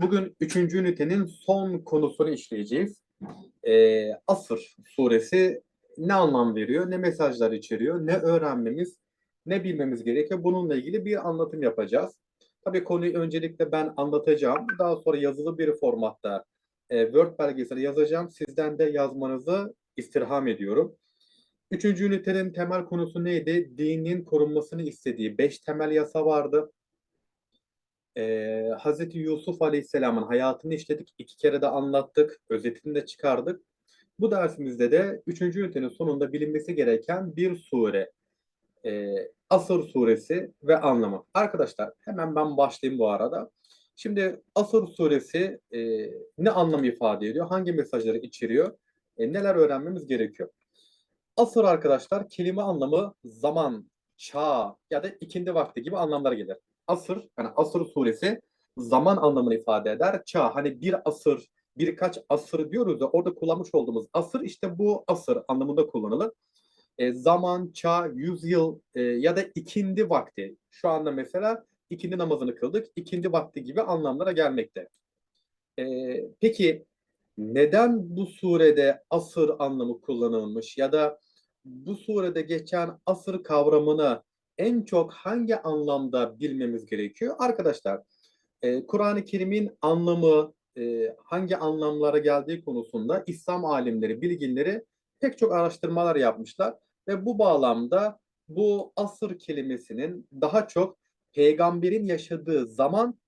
Bugün 3. ünitenin son konusunu işleyeceğiz. Ee, Asır suresi ne anlam veriyor, ne mesajlar içeriyor, ne öğrenmemiz, ne bilmemiz gerekiyor. Bununla ilgili bir anlatım yapacağız. Tabii konuyu öncelikle ben anlatacağım. Daha sonra yazılı bir formatta e, Word belgeseli yazacağım. Sizden de yazmanızı istirham ediyorum. Üçüncü ünitenin temel konusu neydi? Dinin korunmasını istediği beş temel yasa vardı. Ee, Hazreti Yusuf Aleyhisselam'ın hayatını işledik. iki kere de anlattık. Özetini de çıkardık. Bu dersimizde de üçüncü ünitenin sonunda bilinmesi gereken bir sure. Ee, Asır suresi ve anlamı. Arkadaşlar hemen ben başlayayım bu arada. Şimdi Asır suresi e, ne anlam ifade ediyor? Hangi mesajları içeriyor? E, neler öğrenmemiz gerekiyor? Asır arkadaşlar kelime anlamı zaman, çağ ya da ikindi vakti gibi anlamlara gelir. Asır yani Asır suresi zaman anlamını ifade eder. Çağ hani bir asır, birkaç asır diyoruz ya orada kullanmış olduğumuz asır işte bu asır anlamında kullanılır. E, zaman, çağ, yüzyıl e, ya da ikindi vakti. Şu anda mesela ikindi namazını kıldık. ikindi vakti gibi anlamlara gelmekte. E, peki neden bu surede asır anlamı kullanılmış ya da bu surede geçen asır kavramını en çok hangi anlamda bilmemiz gerekiyor? Arkadaşlar, e, Kur'an-ı Kerim'in anlamı e, hangi anlamlara geldiği konusunda İslam alimleri, bilginleri pek çok araştırmalar yapmışlar ve bu bağlamda bu asır kelimesinin daha çok peygamberin yaşadığı zaman,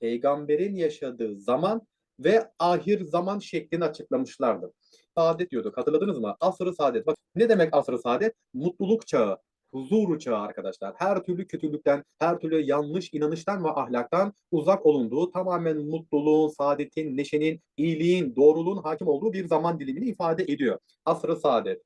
peygamberin yaşadığı zaman ve ahir zaman şeklini açıklamışlardı. Saadet diyorduk. Hatırladınız mı? Asr-ı saadet. Bak ne demek asr-ı saadet? Mutluluk çağı, huzur çağı arkadaşlar. Her türlü kötülükten, her türlü yanlış inanıştan ve ahlaktan uzak olunduğu, tamamen mutluluğun, saadetin, neşenin, iyiliğin, doğruluğun hakim olduğu bir zaman dilimini ifade ediyor. Asr-ı saadet.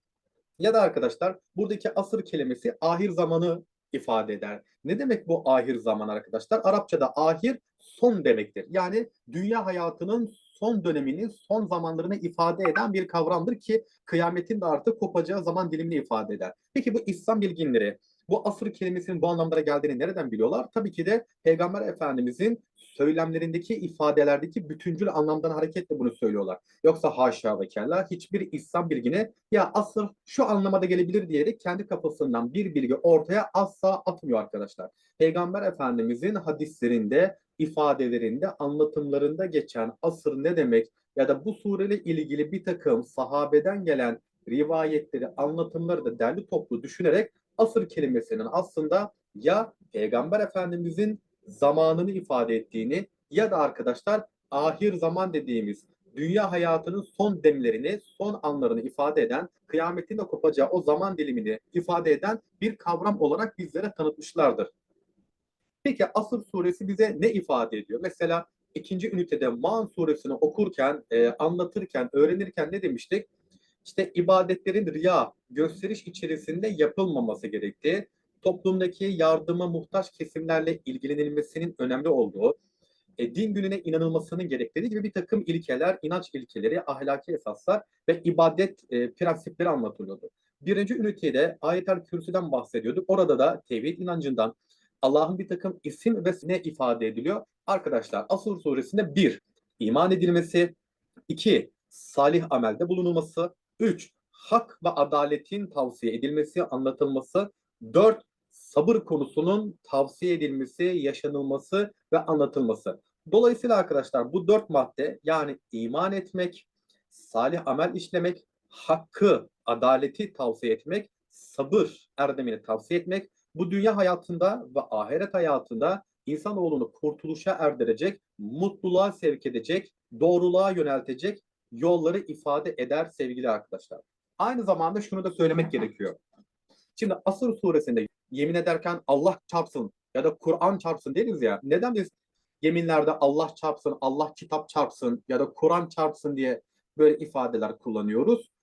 Ya da arkadaşlar buradaki asır kelimesi ahir zamanı ifade eder. Ne demek bu ahir zaman arkadaşlar? Arapçada ahir son demektir. Yani dünya hayatının son dönemini, son zamanlarını ifade eden bir kavramdır ki kıyametin de artık kopacağı zaman dilimini ifade eder. Peki bu İslam bilginleri bu asır kelimesinin bu anlamlara geldiğini nereden biliyorlar? Tabii ki de Peygamber Efendimizin söylemlerindeki ifadelerdeki bütüncül anlamdan hareketle bunu söylüyorlar. Yoksa haşa ve kella hiçbir İslam bilgine ya asır şu anlamada gelebilir diyerek kendi kafasından bir bilgi ortaya asla atmıyor arkadaşlar. Peygamber Efendimizin hadislerinde, ifadelerinde, anlatımlarında geçen asır ne demek ya da bu sureyle ilgili bir takım sahabeden gelen rivayetleri, anlatımları da derli toplu düşünerek asır kelimesinin aslında ya Peygamber Efendimizin zamanını ifade ettiğini ya da arkadaşlar ahir zaman dediğimiz dünya hayatının son demlerini, son anlarını ifade eden, kıyametin de kopacağı o zaman dilimini ifade eden bir kavram olarak bizlere tanıtmışlardır. Peki Asır suresi bize ne ifade ediyor? Mesela ikinci ünitede Maan suresini okurken, e, anlatırken, öğrenirken ne demiştik? İşte ibadetlerin riya, gösteriş içerisinde yapılmaması gerektiği, toplumdaki yardıma muhtaç kesimlerle ilgilenilmesinin önemli olduğu, e, din gününe inanılmasının gerektiği gibi bir takım ilkeler, inanç ilkeleri, ahlaki esaslar ve ibadet e, prensipleri anlatılıyordu. Birinci ünitede ayet-el kürsüden bahsediyorduk. Orada da tevhid inancından, Allah'ın bir takım isim ve ne ifade ediliyor? Arkadaşlar Asır suresinde bir, iman edilmesi, iki, salih amelde bulunulması, üç, hak ve adaletin tavsiye edilmesi, anlatılması, dört, sabır konusunun tavsiye edilmesi, yaşanılması ve anlatılması. Dolayısıyla arkadaşlar bu dört madde yani iman etmek, salih amel işlemek, hakkı, adaleti tavsiye etmek, sabır erdemini tavsiye etmek, bu dünya hayatında ve ahiret hayatında insanoğlunu kurtuluşa erdirecek, mutluluğa sevk edecek, doğruluğa yöneltecek yolları ifade eder sevgili arkadaşlar. Aynı zamanda şunu da söylemek gerekiyor. Şimdi Asır suresinde yemin ederken Allah çarpsın ya da Kur'an çarpsın deriz ya. Neden biz yeminlerde Allah çarpsın, Allah kitap çarpsın ya da Kur'an çarpsın diye böyle ifadeler kullanıyoruz?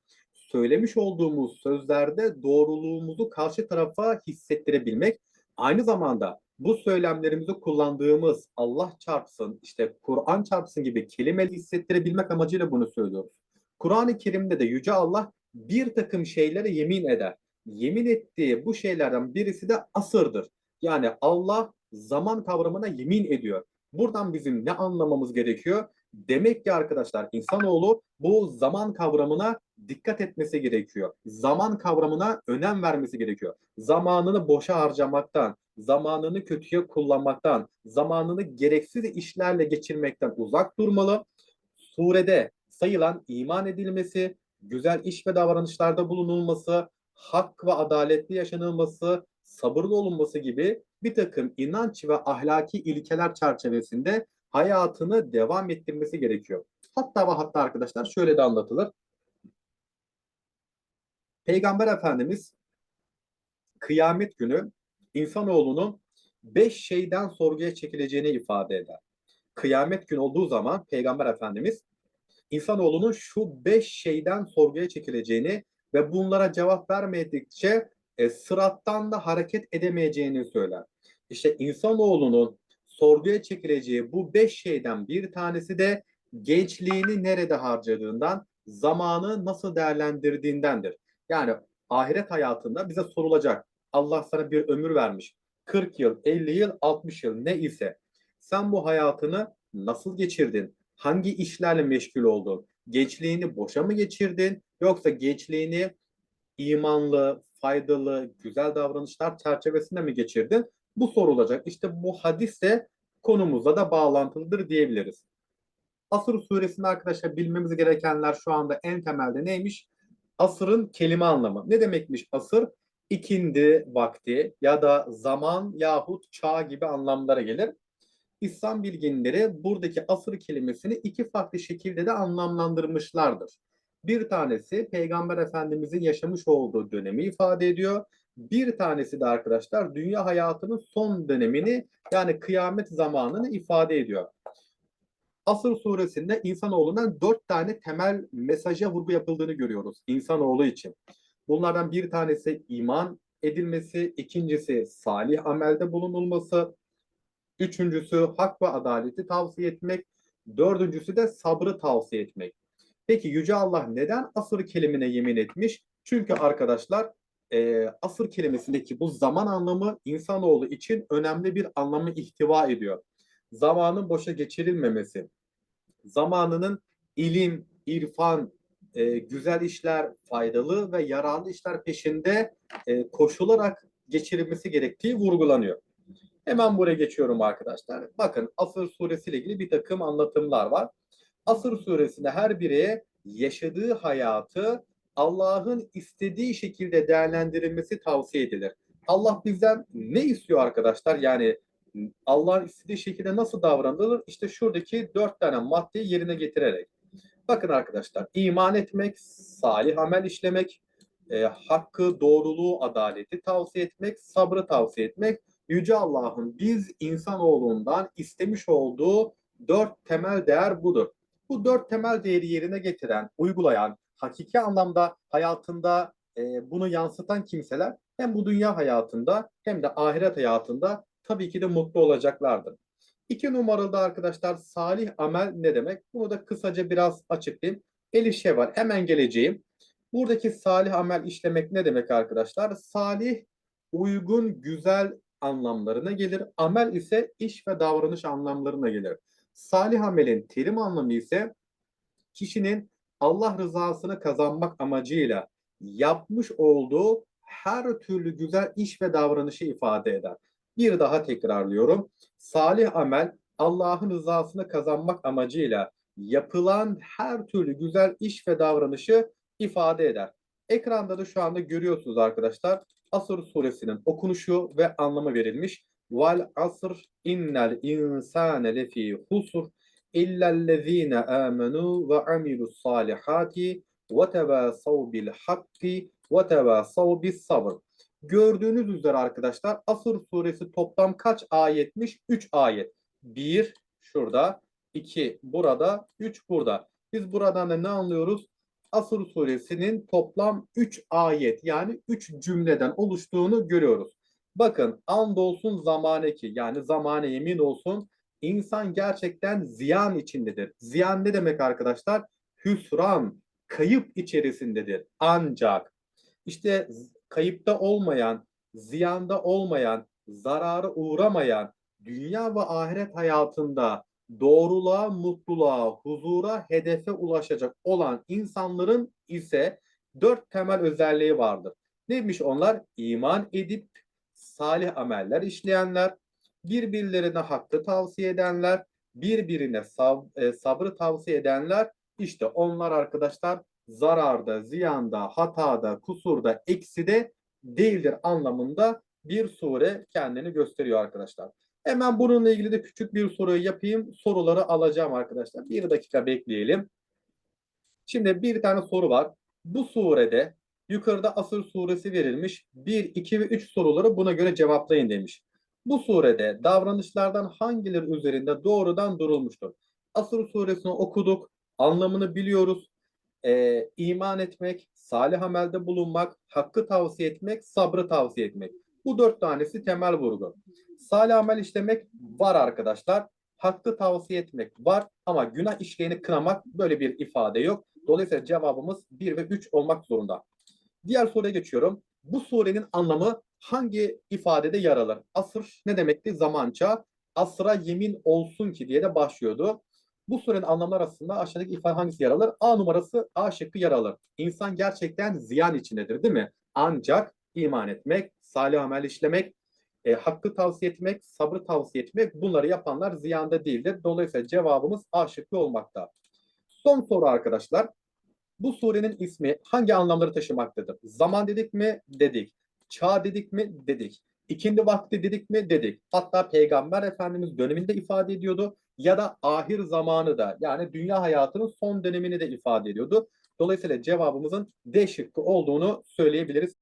Söylemiş olduğumuz sözlerde doğruluğumuzu karşı tarafa hissettirebilmek, aynı zamanda bu söylemlerimizi kullandığımız Allah çarpsın, işte Kur'an çarpsın gibi kelimeleri hissettirebilmek amacıyla bunu söylüyoruz. Kur'an-ı Kerim'de de Yüce Allah bir takım şeylere yemin eder. Yemin ettiği bu şeylerden birisi de asırdır. Yani Allah zaman kavramına yemin ediyor. Buradan bizim ne anlamamız gerekiyor? Demek ki arkadaşlar insanoğlu bu zaman kavramına dikkat etmesi gerekiyor. Zaman kavramına önem vermesi gerekiyor. Zamanını boşa harcamaktan, zamanını kötüye kullanmaktan, zamanını gereksiz işlerle geçirmekten uzak durmalı. Surede sayılan iman edilmesi, güzel iş ve davranışlarda bulunulması, hak ve adaletli yaşanılması, sabırlı olunması gibi bir takım inanç ve ahlaki ilkeler çerçevesinde hayatını devam ettirmesi gerekiyor. Hatta ve hatta arkadaşlar şöyle de anlatılır. Peygamber Efendimiz kıyamet günü insanoğlunun beş şeyden sorguya çekileceğini ifade eder. Kıyamet günü olduğu zaman Peygamber Efendimiz insanoğlunun şu beş şeyden sorguya çekileceğini ve bunlara cevap vermedikçe e, sırattan da hareket edemeyeceğini söyler. İşte insanoğlunun sorguya çekileceği bu beş şeyden bir tanesi de gençliğini nerede harcadığından, zamanı nasıl değerlendirdiğindendir. Yani ahiret hayatında bize sorulacak. Allah sana bir ömür vermiş. 40 yıl, 50 yıl, 60 yıl ne ise sen bu hayatını nasıl geçirdin? Hangi işlerle meşgul oldun? Gençliğini boşa mı geçirdin? Yoksa gençliğini imanlı, faydalı, güzel davranışlar çerçevesinde mi geçirdin? Bu sorulacak. İşte bu hadis de konumuzla da bağlantılıdır diyebiliriz. Asır suresinde arkadaşlar bilmemiz gerekenler şu anda en temelde neymiş? Asırın kelime anlamı. Ne demekmiş asır? İkindi vakti ya da zaman yahut çağ gibi anlamlara gelir. İslam bilginleri buradaki asır kelimesini iki farklı şekilde de anlamlandırmışlardır. Bir tanesi Peygamber Efendimizin yaşamış olduğu dönemi ifade ediyor. Bir tanesi de arkadaşlar dünya hayatının son dönemini yani kıyamet zamanını ifade ediyor. Asır suresinde insanoğlundan dört tane temel mesaja vurgu yapıldığını görüyoruz insanoğlu için. Bunlardan bir tanesi iman edilmesi, ikincisi salih amelde bulunulması, üçüncüsü hak ve adaleti tavsiye etmek, dördüncüsü de sabrı tavsiye etmek. Peki Yüce Allah neden asır kelimine yemin etmiş? Çünkü arkadaşlar e, asır kelimesindeki bu zaman anlamı insanoğlu için önemli bir anlamı ihtiva ediyor. Zamanın boşa geçirilmemesi, zamanının ilim, irfan, e, güzel işler, faydalı ve yararlı işler peşinde e, koşularak geçirilmesi gerektiği vurgulanıyor. Hemen buraya geçiyorum arkadaşlar. Bakın Asır suresi ile ilgili bir takım anlatımlar var. Asır suresinde her bireye yaşadığı hayatı Allah'ın istediği şekilde değerlendirilmesi tavsiye edilir. Allah bizden ne istiyor arkadaşlar? Yani Allah'ın istediği şekilde nasıl davranılır? İşte şuradaki dört tane maddeyi yerine getirerek. Bakın arkadaşlar, iman etmek, salih amel işlemek, e, hakkı, doğruluğu, adaleti tavsiye etmek, sabrı tavsiye etmek, Yüce Allah'ın biz insanoğlundan istemiş olduğu dört temel değer budur. Bu dört temel değeri yerine getiren, uygulayan, hakiki anlamda hayatında e, bunu yansıtan kimseler hem bu dünya hayatında hem de ahiret hayatında tabii ki de mutlu olacaklardır. İki numaralı da arkadaşlar salih amel ne demek? Bunu da kısaca biraz açıklayayım. Elişe var. Hemen geleceğim. Buradaki salih amel işlemek ne demek arkadaşlar? Salih, uygun, güzel anlamlarına gelir. Amel ise iş ve davranış anlamlarına gelir. Salih amelin terim anlamı ise kişinin Allah rızasını kazanmak amacıyla yapmış olduğu her türlü güzel iş ve davranışı ifade eder. Bir daha tekrarlıyorum. Salih amel Allah'ın rızasını kazanmak amacıyla yapılan her türlü güzel iş ve davranışı ifade eder. Ekranda da şu anda görüyorsunuz arkadaşlar. Asır suresinin okunuşu ve anlamı verilmiş. Vel asr innel insane lefi husur illellezine amenu ve amilus salihati ve tevasav bil hakki ve tevasav bis sabr. Gördüğünüz üzere arkadaşlar Asır suresi toplam kaç ayetmiş? 3 ayet. 1 şurada, 2 burada, 3 burada. Biz buradan da ne anlıyoruz? Asır suresinin toplam 3 ayet yani 3 cümleden oluştuğunu görüyoruz. Bakın andolsun zamaneki yani zamane yemin olsun insan gerçekten ziyan içindedir. Ziyan ne demek arkadaşlar? Hüsran, kayıp içerisindedir. Ancak işte kayıpta olmayan, ziyanda olmayan, zararı uğramayan, dünya ve ahiret hayatında doğruluğa, mutluluğa, huzura, hedefe ulaşacak olan insanların ise dört temel özelliği vardır. Neymiş onlar? İman edip salih ameller işleyenler, birbirlerine hakkı tavsiye edenler, birbirine sab- e, sabrı tavsiye edenler işte onlar arkadaşlar zararda, ziyanda, hatada, kusurda, ekside değildir anlamında bir sure kendini gösteriyor arkadaşlar. Hemen bununla ilgili de küçük bir soru yapayım. Soruları alacağım arkadaşlar. Bir dakika bekleyelim. Şimdi bir tane soru var. Bu surede yukarıda Asır suresi verilmiş. 1, 2 ve 3 soruları buna göre cevaplayın demiş. Bu surede davranışlardan hangileri üzerinde doğrudan durulmuştur? Asır suresini okuduk. Anlamını biliyoruz. Ee, iman etmek, salih amelde bulunmak, hakkı tavsiye etmek, sabrı tavsiye etmek. Bu dört tanesi temel vurgu. Salih amel işlemek var arkadaşlar. Hakkı tavsiye etmek var ama günah işleyeni kınamak böyle bir ifade yok. Dolayısıyla cevabımız 1 ve 3 olmak zorunda. Diğer soruya geçiyorum. Bu surenin anlamı hangi ifadede yer alır? Asır ne demekti? Zamança. Asıra yemin olsun ki diye de başlıyordu. Bu surenin anlamları arasında aşağıdaki ifade hangisi yer alır? A numarası A şıkkı yer alır. İnsan gerçekten ziyan içindedir değil mi? Ancak iman etmek, salih amel işlemek, e, hakkı tavsiye etmek, sabrı tavsiye etmek bunları yapanlar ziyanda değildir. Dolayısıyla cevabımız A şıkkı olmakta. Son soru arkadaşlar. Bu surenin ismi hangi anlamları taşımaktadır? Zaman dedik mi? Dedik. Çağ dedik mi? Dedik. İkindi vakti dedik mi? Dedik. Hatta Peygamber Efendimiz döneminde ifade ediyordu ya da ahir zamanı da yani dünya hayatının son dönemini de ifade ediyordu. Dolayısıyla cevabımızın D şıkkı olduğunu söyleyebiliriz.